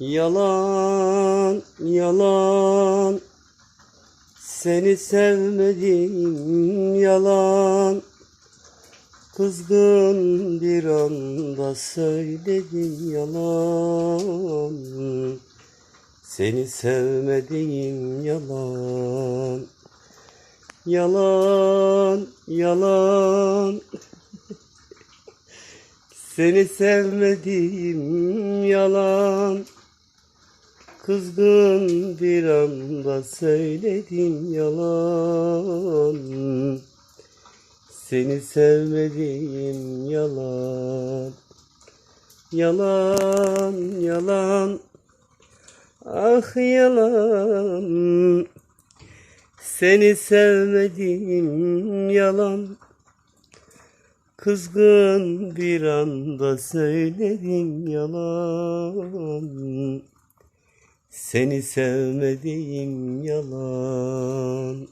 Yalan, yalan. Seni sevmedim yalan. Kızgın bir anda söyledim yalan. Seni sevmedim yalan. Yalan, yalan. Seni sevmedim yalan Kızgın bir anda söyledim yalan. Seni sevmedim yalan. Yalan yalan. Ah yalan. Seni sevmedim yalan. Kızgın bir anda söyledim yalan seni sevmediğim yalan.